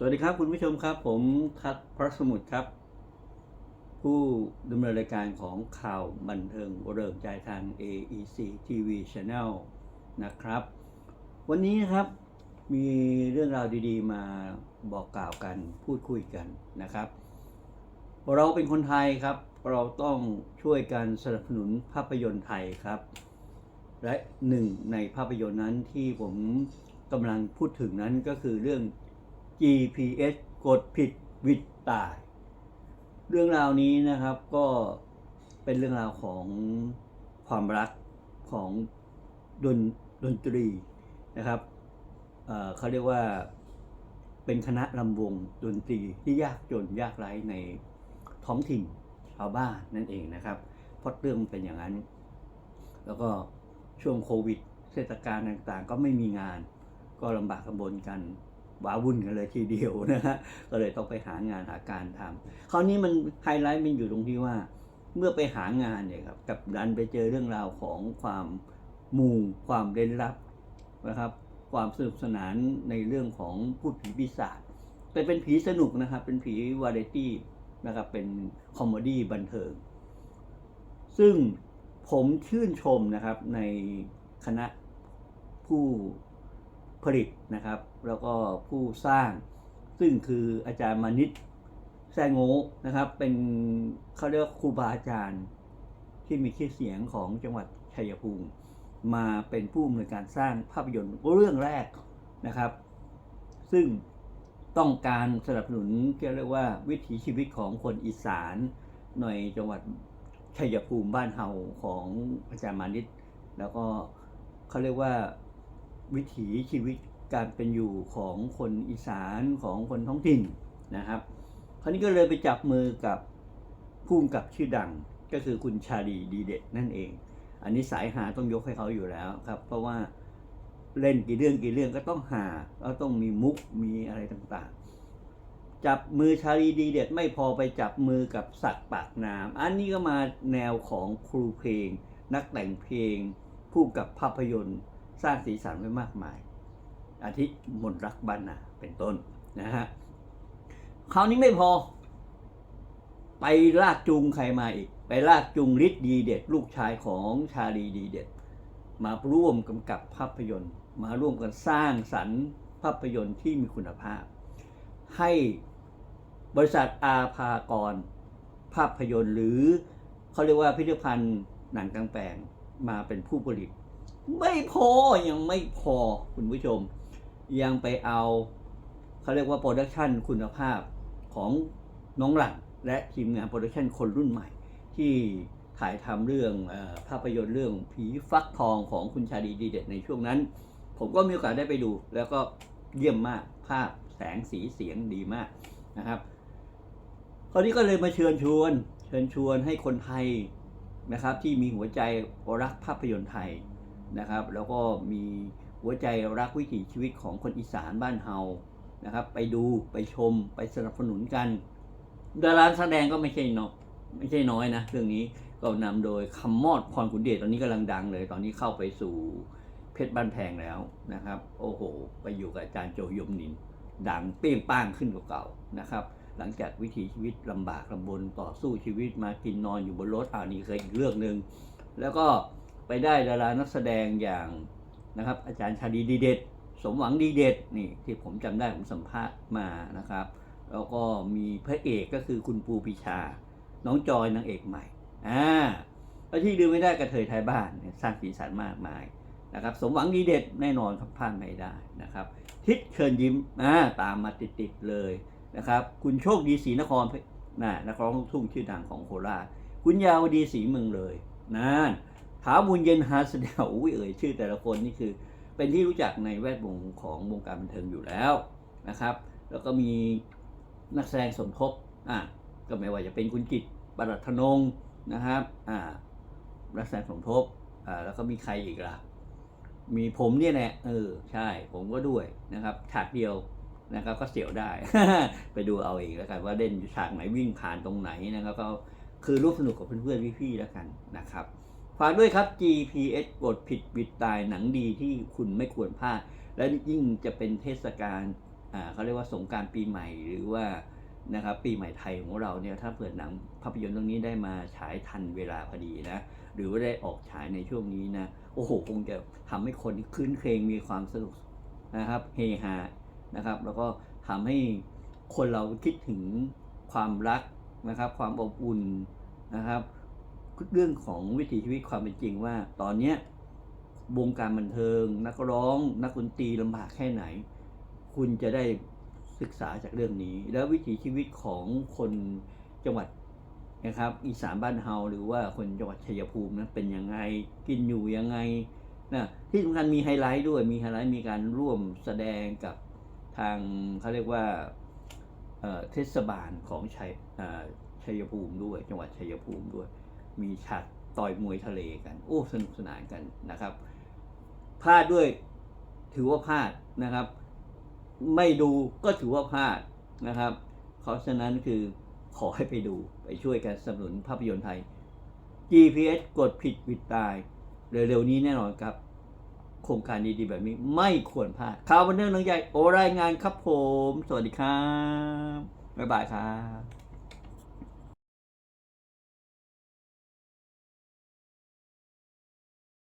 สวัสดีครับคุณผู้ชมครับ ผมทัศน์พระสมุทรครับ ผู้ดำเนินรายการของข่าวบันเทิงเริ่มใจทาง AEC TV Channel นะครับ วันนี้นะครับมีเรื่องราวดีๆ มาบอกกล่าวกันพูดคุยกันนะครับ เราเป็นคนไทยครับ เราต้องช่วยกันสนับสนุนภาพยนตร์ไทยครับ และหนึ่งในภาพยนตร์นั้นที่ผมกำลังพูดถึงนั้นก็คือเรื่อง GPS กดผิดวิดตาย เรื่องราวนี้นะครับก็เป็นเรื่องราวของความรักของดนดนตรีนะครับเเขาเรียกว่าเป็นคณะลำวงดนตรีที่ยากจนยากไร้ในท้องถิ่นชาวบ้านนั่นเองนะครับเพราะเรื่องมันเป็นอย่างนั้น แล้วก็ช่วงโควิดเทศกาลต่างๆ ก็ไม่มีงาน ก็ลำบากลำบนกัน ว้าวุ่นกันเลยทีเดียวนะฮะก็เลยต้องไปหางานหาการทำคราวนี้มันไฮไลท์มันอยู่ตรงที่ว่า เมื่อไปหางานเนี่ยครับกับดันไปเจอเรื่องราวของความมูความเร้นลับนะครับ ความสนุกสนานในเรื่องของพูดผีปีศาจแต่เป็นผีสนุกนะครับ เป็นผีวาไรตี้นะครับเป็นคอมเมดี้บันเทิง ซึ่งผมชื่นชมนะครับในคณะผู้ ผลิตนะครับ แล้วก็ผู้สร้าง ซึ่งคืออาจารย์มานิตแซงโงนะครับ เป็นเขาเรียกครูบาอาจารย์ที่มีชื่อเสียงของจังหวัดชัยภูมิ มาเป็นผู้อำนวยการสร้างภาพยนตร์เรื่องแรกนะครับ ซึ่งต้องการสนับสนุนเรียกว่าวิถีชีวิตของคนอีสานในจังหวัดชัยภูมิบ้านเฮาของอาจารย์มานิตแล้วก็เขาเรียกว่า วิถีชีวิตการเป็นอยู่ของคนอีสานของคนท้องถิ่นนะครับคราวนี้ก็เลยไปจับมือกับผู้กำกับชื่อดังก็คือคุณชาลีดีเด็ดนั่นเอง อันนี้สายหาต้องยกให้เขาอยู่แล้วครับ เพราะว่าเล่นกี่เรื่องกี่เรื่องก็ต้องหาแล้วต้องมีมุกมีอะไรต่างๆ จับมือชาลีดีเด็ดไม่พอไปจับมือกับสัตว์ปากน้ำอันนี้ก็มาแนวของครูเพลง นักแต่งเพลงผู้กับภาพยนตร์ สร้างสีสันไว้มากมาย อาทิมนรักบ้านนาเป็นต้นนะฮะคราวนี้ไม่พอ ไปลากจูงใครมาอีก ไปลากจูงฤทธิ์ดีเด็ด ลูกชายของชาลีดีเด็ด มาร่วมกำกับภาพยนตร์ มาร่วมกันสร้างสรรค์ภาพยนตร์ที่มีคุณภาพ ให้บริษัทอาภากร ภาพยนตร์หรือเขาเรียกว่าพิพิธภัณฑ์หนังกลางแปลงมาเป็นผู้ผลิต ไม่พอยังไม่พอคุณผู้ชม ยังไปเอาเขาเรียกว่าโปรดักชันคุณภาพของน้องหลังและทีมงานโปรดักชันคนรุ่นใหม่ ที่ถ่ายทำเรื่องอภาพยนตร์เรื่องผีฟักทองของคุณชาดีดีเด็ดในช่วงนั้น ผมก็มีโอกาสได้ไปดู แล้วก็เยี่ยมมากภาพแสงสีเสียงดีมากนะครับคราวนี้ก็เลยมาเชิญชวน เชิญชวนให้คนไทยนะครับ ที่มีหัวใจรักภาพยนตร์ไทย นะครับ แล้วก็มีหัวใจรักวิถีชีวิตของคนอีสานบ้านเฮานะครับ ไปดูไปชมไปสนับสนุนกันดาราแสดงก็ไม่ใช่น้อยไม่ใช่น้อยนะเรื่องนี้ก็นำโดยคำมอดพรขุนเดชตอนนี้กำลังดังเลย ตอนนี้เข้าไปสู่เพชรบ้านแพงแล้วนะครับ โอ้โห ไปอยู่กับอาจารย์โจยมนิน ดังเปรี้ยงป้างขึ้นกว่าเก่านะครับ หลังจากวิถีชีวิตลำบากลำบนต่อสู้ชีวิตมากินนอนอยู่บนรถอ่านี่เคยอีกเรื่องหนึ่งแล้วก็ ไปได้ดารานักแสดงอย่างนะครับ อาจารย์ชาดีดีเด็ด สมหวังดีเด็ดนี่ที่ผมจำได้ผมสัมภาษณ์มานะครับ แล้วก็มีพระเอกก็คือคุณปูปิชา น้องจอยนางเอกใหม่อ่าแล้วที่ลืมไม่ได้กระเทยไทยบ้านสร้างสีสันมากมายนะครับสมหวังดีเด็ดแน่นอนครับพลาดไม่ได้นะครับ ทิศเชิญยิ้มอ่าตามมาติดๆเลยนะครับ คุณโชคดีศรีนครน่ะนักร้องลูกทุ่งชื่อดังของโคราชคุณยาวดีศรีเมืองเลยนั่นาบุญเย็นฮาสเดลอุ้ยเอ่ยชื่อแต่ละคนนี่คือ เป็นที่รู้จักในแวดวงของวงการบันเทิงอยู่แล้วนะครับ แล้วก็มีนักแสดงสมทบอะก็ไม่ว่าจะเป็นคุณกิตปรัตนงนะครับอ่านักแสดงสมทบอ่าแล้วก็มีใครอีกล่ะ มีผมเนี่ยแหละเออใช่ผมก็ด้วยนะครับฉากเดียวนะครับก็เสียวได้ ไปดูเอาเองแล้วกันว่าเล่นฉากไหนวิ่งผ่านตรงไหนนะครับก็คือร่วมสนุกกับเพื่อนๆพี่ๆแล้วกันนะครับ ฝากด้วยครับ GPS กดผิดบิดตายหนังดีที่คุณไม่ควรพลาด และยิ่งจะเป็นเทศกาลเขาเรียกว่าสงการปีใหม่หรือว่านะครับปีใหม่ไทยของเราเนี่ยถ้าเปิดหนังภาพยนตร์เรื่องนี้ได้มาฉายทันเวลาพอดีนะ หรือว่าได้ออกฉายในช่วงนี้นะ โอ้โห คงจะทำให้คนคืนเครงมีความสนุกนะครับเฮฮานะครับ แล้วก็ทำให้คนเราคิดถึงความรักนะครับ ความอบอุ่นนะครับ เรื่องของวิถีชีวิตความเป็นจริงว่า ตอนเนี้ยวงการบันเทิง นักร้อง นักดนตรีลำบากแค่ไหน คุณจะได้ศึกษาจากเรื่องนี้ แล้ววิถีชีวิตของคนจังหวัดนะครับอีสานบ้านเฮาหรือว่าคนจังหวัดชัยภูมินะเป็นยังไงกินอยู่ยังไงนะที่สำคัญมีไฮไลท์ด้วยมีไฮไลท์มีการร่วมแสดงกับทางเขาเรียกว่าเทศบาลของชัยชัยภูมิด้วย จังหวัดชัยภูมิด้วย มีฉากต่อยมวยทะเลกัน โอ้สนุกสนานกันนะครับพลาดด้วยถือว่าพลาดนะครับ ไม่ดูก็ถือว่าพลาดนะครับ เพราะฉะนั้นคือขอให้ไปดูไปช่วยกันสนับสนุนภาพยนตร์ไทย GPS กดผิดวิดตาย เร็วๆนี้แน่นอนครับ โครงการดีๆแบบนี้ไม่ควรพลาดข่าวบันเทิงเรื่องใหญ่โอรายงานครับผม สวัสดีครับ บ๊ายบายครับ